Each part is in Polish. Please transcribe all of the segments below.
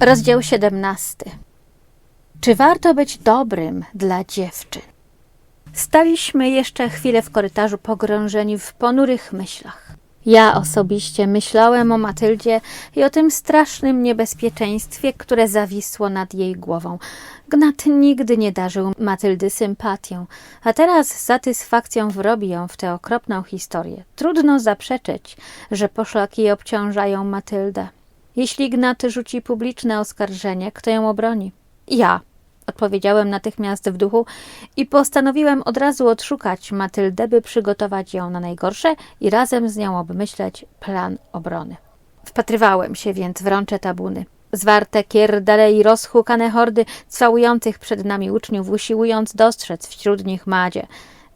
Rozdział 17. Czy warto być dobrym dla dziewczyn? Staliśmy jeszcze chwilę w korytarzu pogrążeni w ponurych myślach. Ja osobiście myślałem o Matyldzie i o tym strasznym niebezpieczeństwie, które zawisło nad jej głową. Gnat nigdy nie darzył Matyldy sympatią, a teraz satysfakcją wrobi ją w tę okropną historię. Trudno zaprzeczyć, że poszlaki obciążają Matyldę. Jeśli Gnat rzuci publiczne oskarżenie, kto ją obroni? Ja, odpowiedziałem natychmiast w duchu i postanowiłem od razu odszukać Matyldę, by przygotować ją na najgorsze i razem z nią obmyśleć plan obrony. Wpatrywałem się więc w rącze tabuny. Zwarte kierdale i rozhukane hordy całujących przed nami uczniów, usiłując dostrzec wśród nich Madzie.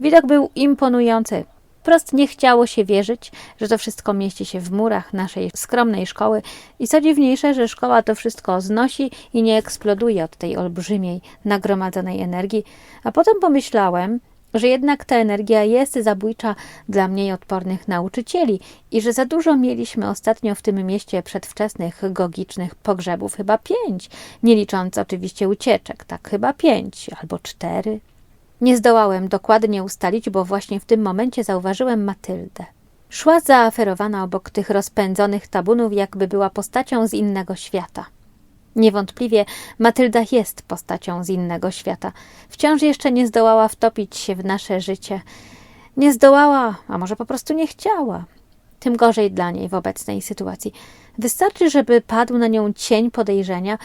Widok był imponujący. Wprost nie chciało się wierzyć, że to wszystko mieści się w murach naszej skromnej szkoły i co dziwniejsze, że szkoła to wszystko znosi i nie eksploduje od tej olbrzymiej, nagromadzonej energii. A potem pomyślałem, że jednak ta energia jest zabójcza dla mniej odpornych nauczycieli i że za dużo mieliśmy ostatnio w tym mieście przedwczesnych gogicznych pogrzebów, chyba pięć, nie licząc oczywiście ucieczek, tak chyba pięć albo cztery. Nie zdołałem dokładnie ustalić, bo właśnie w tym momencie zauważyłem Matyldę. Szła zaaferowana obok tych rozpędzonych tabunów, jakby była postacią z innego świata. Niewątpliwie Matylda jest postacią z innego świata. Wciąż jeszcze nie zdołała wtopić się w nasze życie. Nie zdołała, a może po prostu nie chciała. Tym gorzej dla niej w obecnej sytuacji. Wystarczy, żeby padł na nią cień podejrzenia,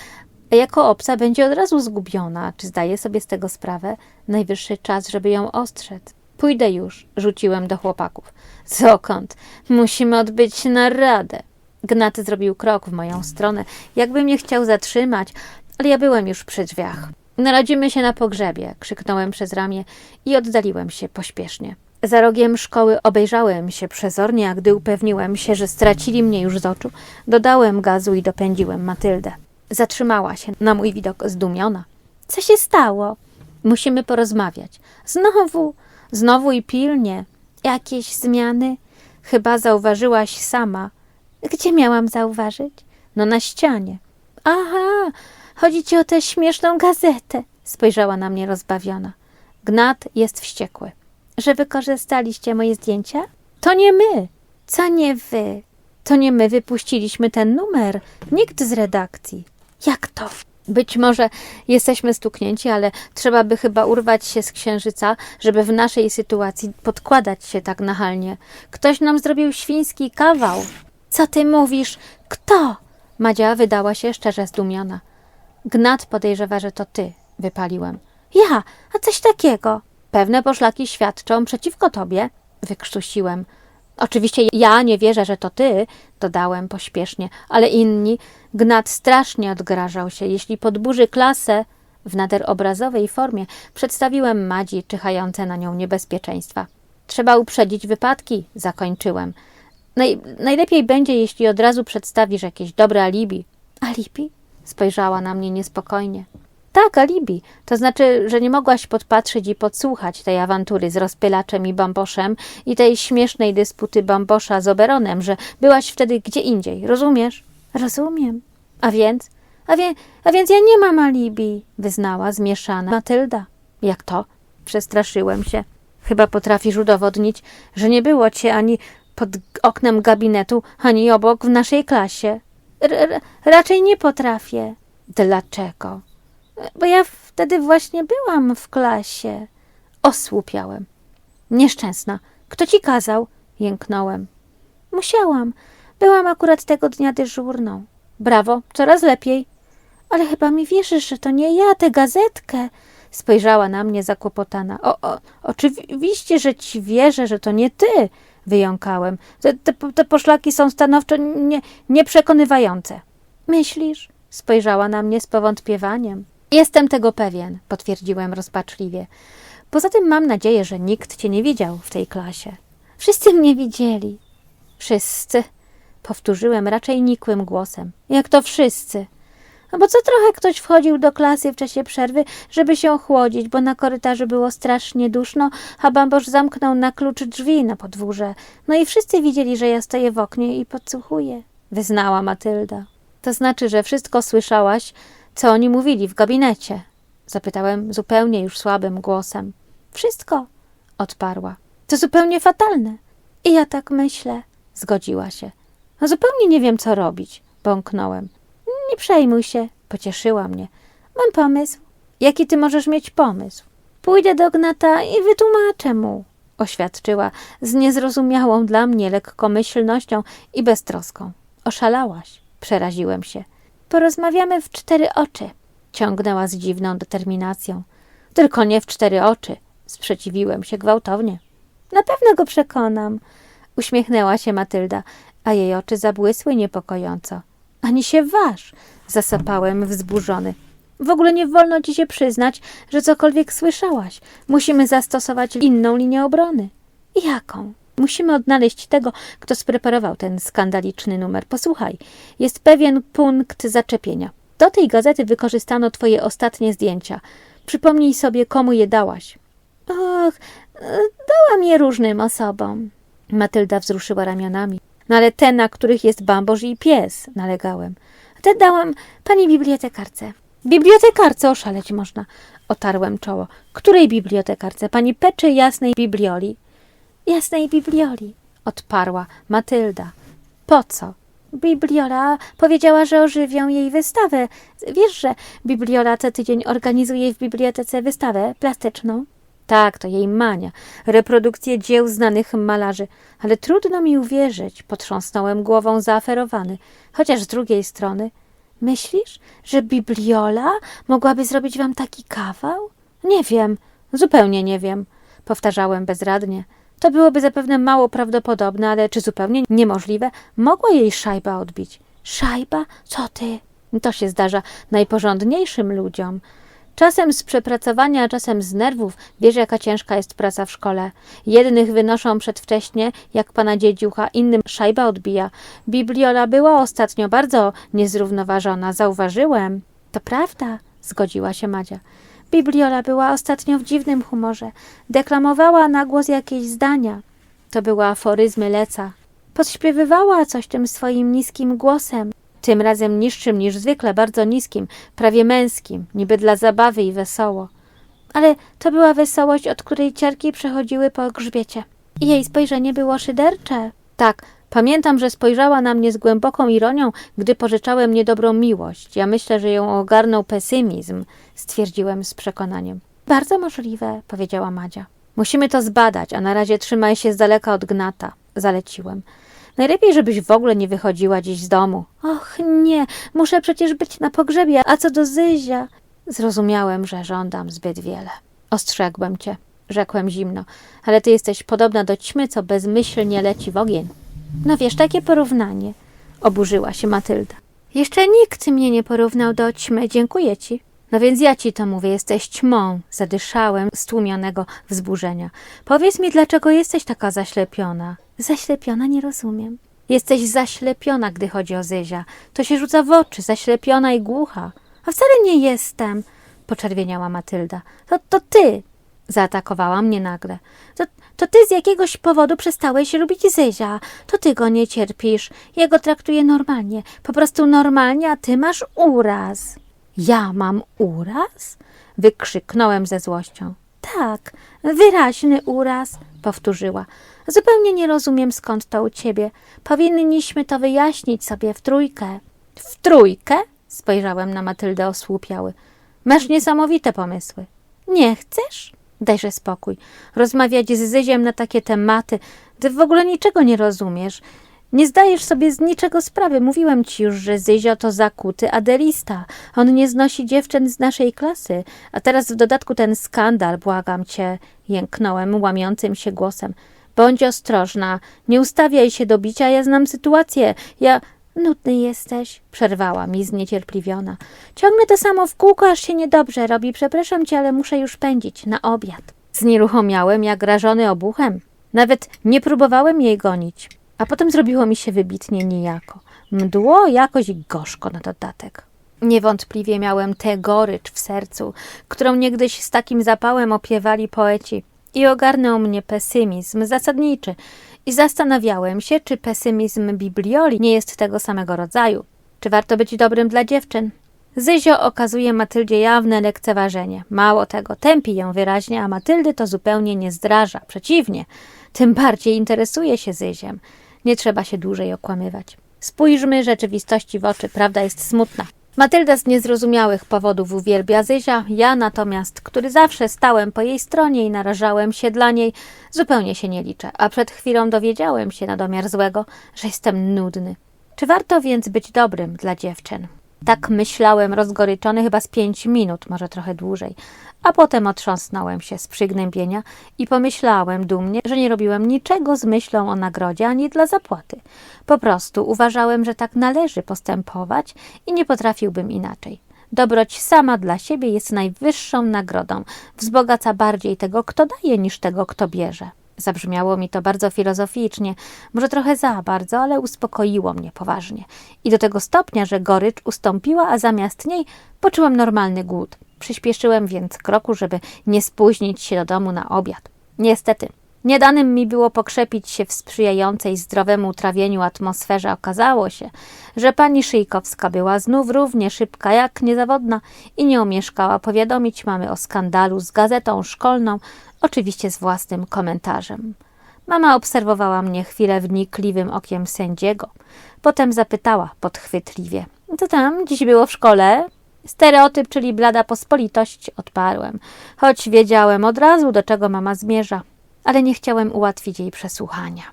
jako obca będzie od razu zgubiona. Czy zdaje sobie z tego sprawę? Najwyższy czas, żeby ją ostrzec. Pójdę już, rzuciłem do chłopaków. Zokąd? Musimy odbyć naradę. Gnat zrobił krok w moją stronę, jakby mnie chciał zatrzymać, ale ja byłem już przy drzwiach. Naradzimy się na pogrzebie, krzyknąłem przez ramię i oddaliłem się pośpiesznie. Za rogiem szkoły obejrzałem się przezornie, a gdy upewniłem się, że stracili mnie już z oczu, dodałem gazu i dopędziłem Matyldę. Zatrzymała się na mój widok zdumiona. Co się stało? Musimy porozmawiać. Znowu, znowu i pilnie. Jakieś zmiany? Chyba zauważyłaś sama. Gdzie miałam zauważyć? No na ścianie. Aha, chodzi ci o tę śmieszną gazetę. Spojrzała na mnie rozbawiona. Gnat jest wściekły. Że wykorzystaliście moje zdjęcia? To nie my. Co nie wy? To nie my wypuściliśmy ten numer. Nikt z redakcji. Jak to? Być może jesteśmy stuknięci, ale trzeba by chyba urwać się z księżyca, żeby w naszej sytuacji podkładać się tak nachalnie. Ktoś nam zrobił świński kawał. Co ty mówisz? Kto? Madzia wydała się szczerze zdumiona. Gnat podejrzewa, że to ty, wypaliłem. Ja, a coś takiego. Pewne poszlaki świadczą przeciwko tobie, wykrztusiłem. Oczywiście ja nie wierzę, że to ty, dodałem pośpiesznie, ale inni. Gnat strasznie odgrażał się, jeśli podburzy klasę w nader obrazowej formie przedstawiłem Madzi czyhające na nią niebezpieczeństwa. Trzeba uprzedzić wypadki, zakończyłem. Naj, najlepiej będzie, jeśli od razu przedstawisz jakieś dobre alibi. Alibi? Spojrzała na mnie niespokojnie. Tak, alibi. To znaczy, że nie mogłaś podpatrzeć i podsłuchać tej awantury z rozpylaczem i bamboszem i tej śmiesznej dysputy bambosza z Oberonem, że byłaś wtedy gdzie indziej. Rozumiesz? Rozumiem. A więc? A, wie, a więc ja nie mam alibi, wyznała zmieszana Matylda. Jak to? Przestraszyłem się. Chyba potrafisz udowodnić, że nie było cię ani pod oknem gabinetu, ani obok w naszej klasie. R raczej nie potrafię. Dlaczego? Bo ja wtedy właśnie byłam w klasie. Osłupiałem. Nieszczęsna. Kto ci kazał? Jęknąłem. Musiałam. Byłam akurat tego dnia dyżurną. Brawo, coraz lepiej. Ale chyba mi wierzysz, że to nie ja, tę gazetkę. Spojrzała na mnie zakłopotana. O, o, oczywiście, że ci wierzę, że to nie ty, wyjąkałem. Te, te, te poszlaki są stanowczo nie, nieprzekonywające. Myślisz? Spojrzała na mnie z powątpiewaniem. Jestem tego pewien, potwierdziłem rozpaczliwie. Poza tym mam nadzieję, że nikt cię nie widział w tej klasie. Wszyscy mnie widzieli. Wszyscy, powtórzyłem raczej nikłym głosem. Jak to wszyscy? No bo co trochę ktoś wchodził do klasy w czasie przerwy, żeby się ochłodzić, bo na korytarzu było strasznie duszno, a bambosz zamknął na klucz drzwi na podwórze. No i wszyscy widzieli, że ja stoję w oknie i podsłuchuję, wyznała Matylda. To znaczy, że wszystko słyszałaś, co oni mówili w gabinecie? Zapytałem zupełnie już słabym głosem. Wszystko, odparła. To zupełnie fatalne. I ja tak myślę, zgodziła się. Zupełnie nie wiem, co robić, bąknąłem. Nie przejmuj się, pocieszyła mnie. Mam pomysł. Jaki ty możesz mieć pomysł? Pójdę do Gnata i wytłumaczę mu, oświadczyła z niezrozumiałą dla mnie lekkomyślnością i beztroską. Oszalałaś, przeraziłem się. Porozmawiamy w cztery oczy, ciągnęła z dziwną determinacją. Tylko nie w cztery oczy, sprzeciwiłem się gwałtownie. Na pewno go przekonam, uśmiechnęła się Matylda, a jej oczy zabłysły niepokojąco. Ani się waż, zasapałem wzburzony. W ogóle nie wolno ci się przyznać, że cokolwiek słyszałaś. Musimy zastosować inną linię obrony. Jaką? Musimy odnaleźć tego, kto spreparował ten skandaliczny numer. Posłuchaj, jest pewien punkt zaczepienia. Do tej gazety wykorzystano twoje ostatnie zdjęcia. Przypomnij sobie, komu je dałaś. Och, dałam je różnym osobom. Matylda wzruszyła ramionami. No ale te, na których jest bamboż i pies, nalegałem. Te dałam pani bibliotekarce. Bibliotekarce oszaleć można. Otarłem czoło. Której bibliotekarce? Pani Peczy Jasnej Biblioli? Jasnej Biblioli, odparła Matylda. Po co? Bibliola powiedziała, że ożywią jej wystawę. Wiesz, że Bibliola co tydzień organizuje w bibliotece wystawę plastyczną? Tak, to jej mania. Reprodukcje dzieł znanych malarzy. Ale trudno mi uwierzyć, potrząsnąłem głową zaaferowany. Chociaż z drugiej strony, myślisz, że Bibliola mogłaby zrobić wam taki kawał? Nie wiem, zupełnie nie wiem, powtarzałem bezradnie. To byłoby zapewne mało prawdopodobne, ale czy zupełnie niemożliwe? Mogła jej szajba odbić. Szajba? Co ty? To się zdarza najporządniejszym ludziom. Czasem z przepracowania, czasem z nerwów. Wiesz, jaka ciężka jest praca w szkole. Jednych wynoszą przedwcześnie, jak pana dziedziucha, innym szajba odbija. Bibliola była ostatnio bardzo niezrównoważona, zauważyłem. To prawda, zgodziła się Madzia. Bibliola była ostatnio w dziwnym humorze. Deklamowała na głos jakieś zdania. To były aforyzmy Leca. Podśpiewywała coś tym swoim niskim głosem. Tym razem niższym niż zwykle, bardzo niskim, prawie męskim, niby dla zabawy i wesoło. Ale to była wesołość, od której ciarki przechodziły po grzbiecie. Jej spojrzenie było szydercze. Tak, pamiętam, że spojrzała na mnie z głęboką ironią, gdy pożyczałem niedobrą miłość. Ja myślę, że ją ogarnął pesymizm, stwierdziłem z przekonaniem. Bardzo możliwe, powiedziała Madzia. Musimy to zbadać, a na razie trzymaj się z daleka od gnata, zaleciłem. Najlepiej, żebyś w ogóle nie wychodziła dziś z domu. Och, nie, muszę przecież być na pogrzebie, a co do Zyzia? Zrozumiałem, że żądam zbyt wiele. Ostrzegłem cię, rzekłem zimno, ale ty jesteś podobna do ćmy, co bezmyślnie leci w ogień. No wiesz, takie porównanie, oburzyła się Matylda. Jeszcze nikt mnie nie porównał do ćmy, dziękuję ci. No więc ja ci to mówię, jesteś ćmą, zadyszałem z tłumionego wzburzenia. Powiedz mi, dlaczego jesteś taka zaślepiona? Zaślepiona nie rozumiem. Jesteś zaślepiona, gdy chodzi o Zyzia. To się rzuca w oczy, zaślepiona i głucha. A wcale nie jestem, poczerwieniała Matylda. To, to ty, zaatakowała mnie nagle. To, to ty z jakiegoś powodu przestałeś lubić Zyzia. To ty go nie cierpisz. Ja go traktuję normalnie, po prostu normalnie, a ty masz uraz. Ja mam uraz? Wykrzyknąłem ze złością. Tak, wyraźny uraz, powtórzyła. Zupełnie nie rozumiem, skąd to u ciebie. Powinniśmy to wyjaśnić sobie w trójkę. W trójkę? Spojrzałem na Matyldę osłupiały. Masz niesamowite pomysły. Nie chcesz? Dajże spokój. Rozmawiać z Zyziem na takie tematy. Ty w ogóle niczego nie rozumiesz. Nie zdajesz sobie z niczego sprawy. Mówiłem ci już, że Zyzio to zakuty adelista. On nie znosi dziewczyn z naszej klasy. A teraz w dodatku ten skandal, błagam cię, jęknąłem łamiącym się głosem. Bądź ostrożna, nie ustawiaj się do bicia, ja znam sytuację. Ja... Nudny jesteś, przerwała mi zniecierpliwiona. Ciągle to samo w kółko, aż się niedobrze robi. Przepraszam cię, ale muszę już pędzić na obiad. Znieruchomiałem jak rażony obuchem. Nawet nie próbowałem jej gonić. A potem zrobiło mi się wybitnie niejako. Mdło jakoś gorzko na dodatek. Niewątpliwie miałem tę gorycz w sercu, którą niegdyś z takim zapałem opiewali poeci. I ogarnął mnie pesymizm zasadniczy. I zastanawiałem się, czy pesymizm Biblioli nie jest tego samego rodzaju. Czy warto być dobrym dla dziewczyn? Zyzio okazuje Matyldzie jawne lekceważenie. Mało tego, tępi ją wyraźnie, a Matyldy to zupełnie nie zdraża. Przeciwnie, tym bardziej interesuje się Zyziem. Nie trzeba się dłużej okłamywać. Spójrzmy rzeczywistości w oczy, prawda jest smutna. Matylda z niezrozumiałych powodów uwielbia Zyzia, ja natomiast, który zawsze stałem po jej stronie i narażałem się dla niej, zupełnie się nie liczę, a przed chwilą dowiedziałem się na domiar złego, że jestem nudny. Czy warto więc być dobrym dla dziewczyn? Tak myślałem rozgoryczony chyba z pięć minut, może trochę dłużej, a potem otrząsnąłem się z przygnębienia i pomyślałem dumnie, że nie robiłem niczego z myślą o nagrodzie ani dla zapłaty. Po prostu uważałem, że tak należy postępować i nie potrafiłbym inaczej. Dobroć sama dla siebie jest najwyższą nagrodą, wzbogaca bardziej tego, kto daje, niż tego, kto bierze. Zabrzmiało mi to bardzo filozoficznie, może trochę za bardzo, ale uspokoiło mnie poważnie. I do tego stopnia, że gorycz ustąpiła, a zamiast niej poczułem normalny głód. Przyspieszyłem więc kroku, żeby nie spóźnić się do domu na obiad. Niestety, nie danym mi było pokrzepić się w sprzyjającej zdrowemu trawieniu atmosferze. Okazało się, że pani Szyjkowska była znów równie szybka jak niezawodna i nie omieszkała powiadomić mamy o skandalu z gazetą szkolną, oczywiście z własnym komentarzem. Mama obserwowała mnie chwilę wnikliwym okiem sędziego. Potem zapytała podchwytliwie: Co tam dziś było w szkole? Stereotyp, czyli blada pospolitość, odparłem, choć wiedziałem od razu, do czego mama zmierza, ale nie chciałem ułatwić jej przesłuchania.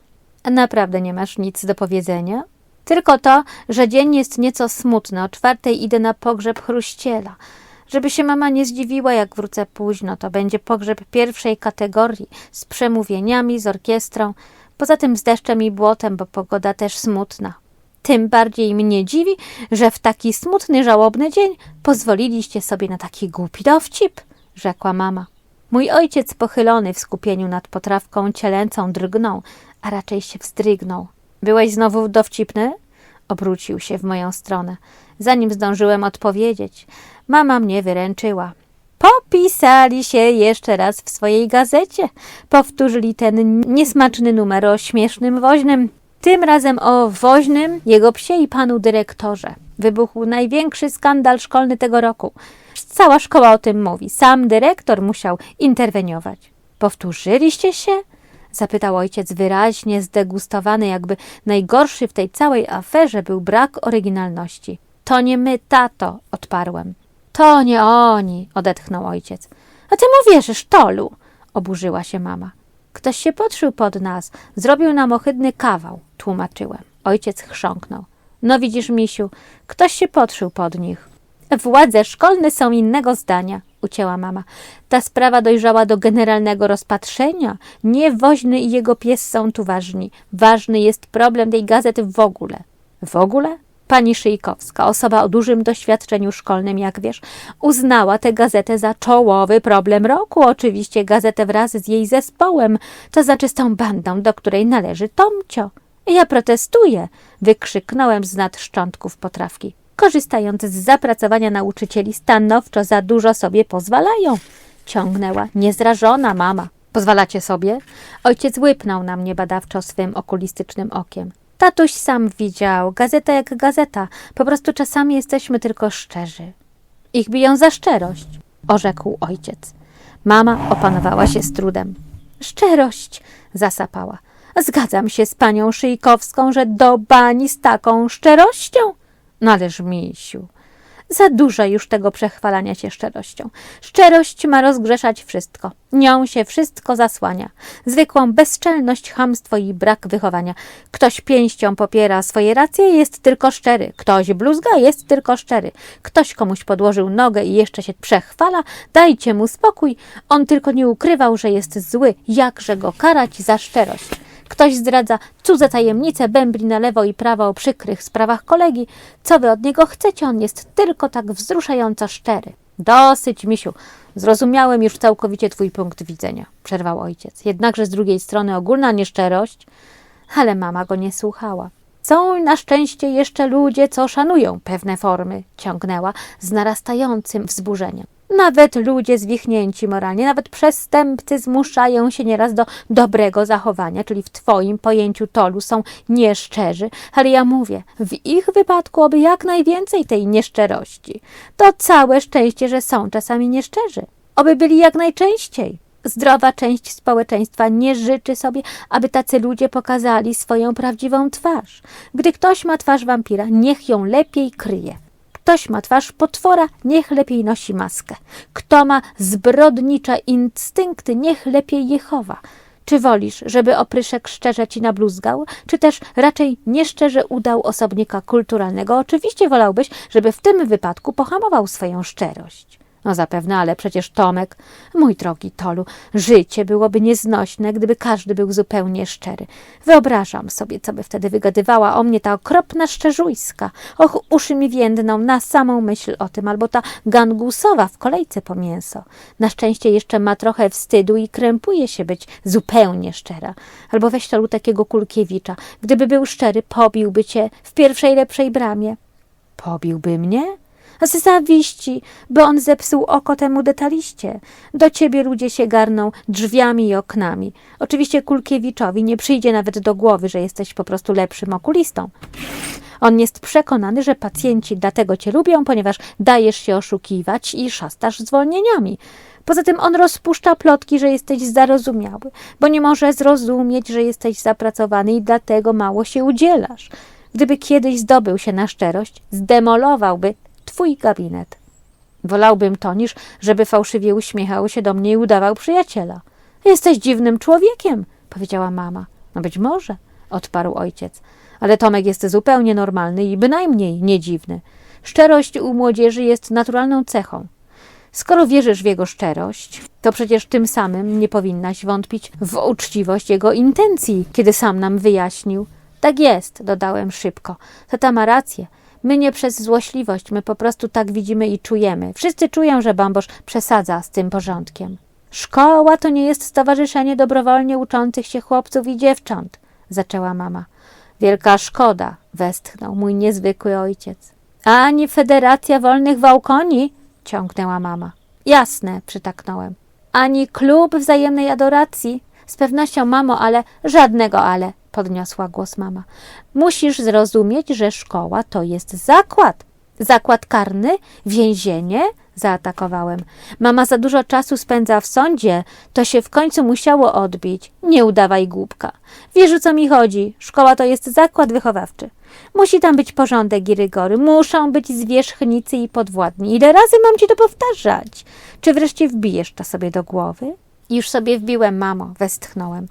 Naprawdę nie masz nic do powiedzenia? Tylko to, że dzień jest nieco smutny. O czwartej idę na pogrzeb chruściela. Żeby się mama nie zdziwiła, jak wrócę późno, to będzie pogrzeb pierwszej kategorii z przemówieniami, z orkiestrą, poza tym z deszczem i błotem, bo pogoda też smutna. Tym bardziej mnie dziwi, że w taki smutny, żałobny dzień pozwoliliście sobie na taki głupi dowcip, rzekła mama. Mój ojciec pochylony w skupieniu nad potrawką cielęcą drgnął, a raczej się wzdrygnął. Byłeś znowu dowcipny? Obrócił się w moją stronę. Zanim zdążyłem odpowiedzieć, mama mnie wyręczyła. Popisali się jeszcze raz w swojej gazecie. Powtórzyli ten niesmaczny numer o śmiesznym woźnym. Tym razem o woźnym, jego psie i panu dyrektorze. Wybuchł największy skandal szkolny tego roku. Cała szkoła o tym mówi. Sam dyrektor musiał interweniować. Powtórzyliście się? Zapytał ojciec wyraźnie zdegustowany, jakby najgorszy w tej całej aferze był brak oryginalności. To nie my, tato, odparłem. To nie oni, odetchnął ojciec. A ty mu wierzysz, Tolu, oburzyła się mama. Ktoś się podszył pod nas, zrobił nam ohydny kawał, tłumaczyłem. Ojciec chrząknął. No widzisz, misiu, ktoś się podszył pod nich. Władze szkolne są innego zdania, ucięła mama. Ta sprawa dojrzała do generalnego rozpatrzenia. Nie woźny i jego pies są tu ważni. Ważny jest problem tej gazety w ogóle. W ogóle? Pani Szyjkowska, osoba o dużym doświadczeniu szkolnym, jak wiesz, uznała tę gazetę za czołowy problem roku. Oczywiście gazetę wraz z jej zespołem, to znaczy z tą bandą, do której należy Tomcio. Ja protestuję, wykrzyknąłem z nad szczątków potrawki. Korzystając z zapracowania nauczycieli, stanowczo za dużo sobie pozwalają. Ciągnęła niezrażona mama. Pozwalacie sobie? Ojciec łypnął na mnie badawczo swym okulistycznym okiem. Tatuś sam widział, gazeta jak gazeta. Po prostu czasami jesteśmy tylko szczerzy. Ich biją za szczerość, orzekł ojciec. Mama opanowała się z trudem. Szczerość, zasapała. Zgadzam się z panią Szyjkowską, że do bani z taką szczerością. No ależ misiu, za dużo już tego przechwalania się szczerością. Szczerość ma rozgrzeszać wszystko. Nią się wszystko zasłania. Zwykłą bezczelność, hamstwo i brak wychowania. Ktoś pięścią popiera swoje racje, jest tylko szczery. Ktoś bluzga, jest tylko szczery. Ktoś komuś podłożył nogę i jeszcze się przechwala, dajcie mu spokój. On tylko nie ukrywał, że jest zły. Jakże go karać za szczerość? Ktoś zdradza cudze tajemnice, bębli na lewo i prawo o przykrych sprawach kolegi. Co wy od niego chcecie? On jest tylko tak wzruszająco szczery. Dosyć, misiu. Zrozumiałem już całkowicie twój punkt widzenia, przerwał ojciec. Jednakże z drugiej strony ogólna nieszczerość. Ale mama go nie słuchała. Są na szczęście jeszcze ludzie, co szanują pewne formy, ciągnęła z narastającym wzburzeniem. Nawet ludzie zwichnięci moralnie, nawet przestępcy zmuszają się nieraz do dobrego zachowania, czyli w Twoim pojęciu tolu są nieszczerzy, ale ja mówię, w ich wypadku oby jak najwięcej tej nieszczerości. To całe szczęście, że są czasami nieszczerzy. Oby byli jak najczęściej. Zdrowa część społeczeństwa nie życzy sobie, aby tacy ludzie pokazali swoją prawdziwą twarz. Gdy ktoś ma twarz wampira, niech ją lepiej kryje. Ktoś ma twarz potwora, niech lepiej nosi maskę. Kto ma zbrodnicze instynkty, niech lepiej je chowa. Czy wolisz, żeby opryszek szczerze ci nabluzgał, czy też raczej nieszczerze udał osobnika kulturalnego? Oczywiście wolałbyś, żeby w tym wypadku pohamował swoją szczerość. No zapewne, ale przecież Tomek, mój drogi Tolu, życie byłoby nieznośne, gdyby każdy był zupełnie szczery. Wyobrażam sobie, co by wtedy wygadywała o mnie ta okropna szczerzujska. Och, uszy mi więdną na samą myśl o tym, albo ta gangusowa w kolejce po mięso. Na szczęście jeszcze ma trochę wstydu i krępuje się być zupełnie szczera. Albo weź Tolu takiego Kulkiewicza. Gdyby był szczery, pobiłby cię w pierwszej lepszej bramie. Pobiłby mnie? Z zawiści, bo on zepsuł oko temu detaliście. Do ciebie ludzie się garną drzwiami i oknami. Oczywiście Kulkiewiczowi nie przyjdzie nawet do głowy, że jesteś po prostu lepszym okulistą. On jest przekonany, że pacjenci dlatego cię lubią, ponieważ dajesz się oszukiwać i szastasz zwolnieniami. Poza tym on rozpuszcza plotki, że jesteś zarozumiały, bo nie może zrozumieć, że jesteś zapracowany i dlatego mało się udzielasz. Gdyby kiedyś zdobył się na szczerość, zdemolowałby twój gabinet. Wolałbym to, niż żeby fałszywie uśmiechał się do mnie i udawał przyjaciela. Jesteś dziwnym człowiekiem, powiedziała mama. No być może, odparł ojciec, ale Tomek jest zupełnie normalny i bynajmniej nie dziwny. Szczerość u młodzieży jest naturalną cechą. Skoro wierzysz w jego szczerość, to przecież tym samym nie powinnaś wątpić w uczciwość jego intencji, kiedy sam nam wyjaśnił. Tak jest, dodałem szybko. Tata ma rację. My nie przez złośliwość, my po prostu tak widzimy i czujemy. Wszyscy czują, że Bambosz przesadza z tym porządkiem. Szkoła to nie jest stowarzyszenie dobrowolnie uczących się chłopców i dziewcząt, zaczęła mama. Wielka szkoda, westchnął mój niezwykły ojciec. Ani Federacja Wolnych Wałkoni, ciągnęła mama. Jasne, przytaknąłem. Ani klub wzajemnej adoracji. Z pewnością, mamo, ale żadnego ale podniosła głos mama. Musisz zrozumieć, że szkoła to jest zakład. Zakład karny? Więzienie? Zaatakowałem. Mama za dużo czasu spędza w sądzie, to się w końcu musiało odbić. Nie udawaj głupka. Wiesz o co mi chodzi? Szkoła to jest zakład wychowawczy. Musi tam być porządek i rygory. Muszą być zwierzchnicy i podwładni. Ile razy mam ci to powtarzać? Czy wreszcie wbijesz to sobie do głowy? Już sobie wbiłem, mamo, westchnąłem.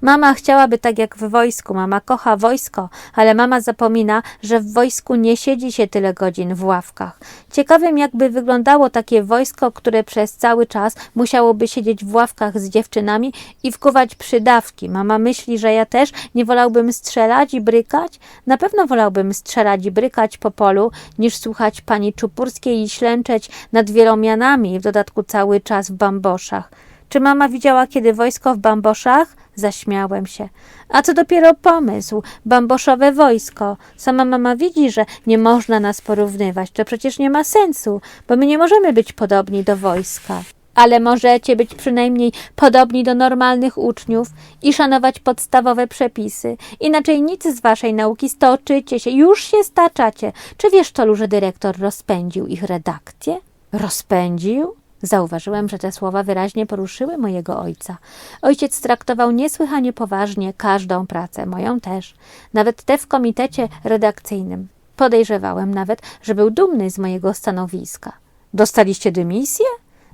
Mama chciałaby tak jak w wojsku, mama kocha wojsko, ale mama zapomina, że w wojsku nie siedzi się tyle godzin w ławkach. Ciekawym jakby wyglądało takie wojsko, które przez cały czas musiałoby siedzieć w ławkach z dziewczynami i wkuwać przydawki. Mama myśli, że ja też nie wolałbym strzelać i brykać? Na pewno wolałbym strzelać i brykać po polu, niż słuchać pani Czupurskiej i ślęczeć nad wielomianami, w dodatku cały czas w bamboszach. Czy mama widziała kiedy wojsko w bamboszach? Zaśmiałem się. A co dopiero pomysł? Bamboszowe wojsko. Sama mama widzi, że nie można nas porównywać. To przecież nie ma sensu, bo my nie możemy być podobni do wojska. Ale możecie być przynajmniej podobni do normalnych uczniów i szanować podstawowe przepisy. Inaczej nic z waszej nauki stoczycie się, już się staczacie. Czy wiesz, Tolu, że dyrektor rozpędził ich redakcję? Rozpędził? Zauważyłem, że te słowa wyraźnie poruszyły mojego ojca. Ojciec traktował niesłychanie poważnie każdą pracę, moją też, nawet tę w komitecie redakcyjnym. Podejrzewałem nawet, że był dumny z mojego stanowiska. Dostaliście dymisję?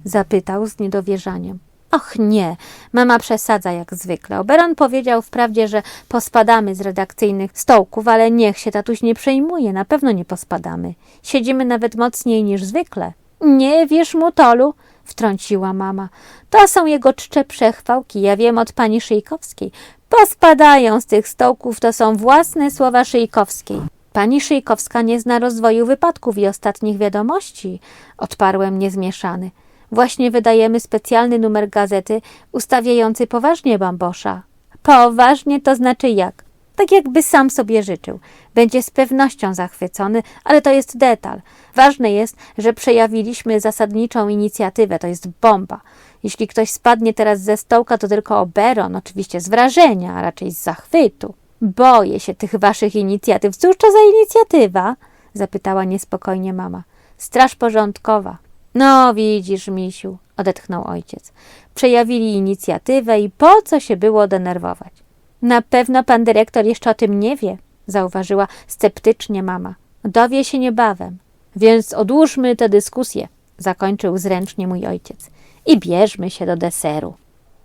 zapytał z niedowierzaniem. Och nie, mama przesadza jak zwykle. Oberon powiedział wprawdzie, że pospadamy z redakcyjnych stołków, ale niech się tatuś nie przejmuje, na pewno nie pospadamy. Siedzimy nawet mocniej niż zwykle. Nie wiesz mu, Tolu, wtrąciła mama. To są jego czcze przechwałki, ja wiem od pani Szyjkowskiej. Pospadają z tych stołków, to są własne słowa Szyjkowskiej. Pani Szyjkowska nie zna rozwoju wypadków i ostatnich wiadomości, odparłem niezmieszany. Właśnie wydajemy specjalny numer gazety ustawiający poważnie bambosza. Poważnie to znaczy jak? Tak jakby sam sobie życzył. Będzie z pewnością zachwycony, ale to jest detal. Ważne jest, że przejawiliśmy zasadniczą inicjatywę, to jest bomba. Jeśli ktoś spadnie teraz ze stołka, to tylko oberon, oczywiście z wrażenia, a raczej z zachwytu. Boję się tych waszych inicjatyw. Cóż to za inicjatywa? zapytała niespokojnie mama. Straż porządkowa. No, widzisz, misiu, odetchnął ojciec. Przejawili inicjatywę i po co się było denerwować? Na pewno pan dyrektor jeszcze o tym nie wie, zauważyła sceptycznie mama. Dowie się niebawem. Więc odłóżmy tę dyskusję, zakończył zręcznie mój ojciec. I bierzmy się do deseru.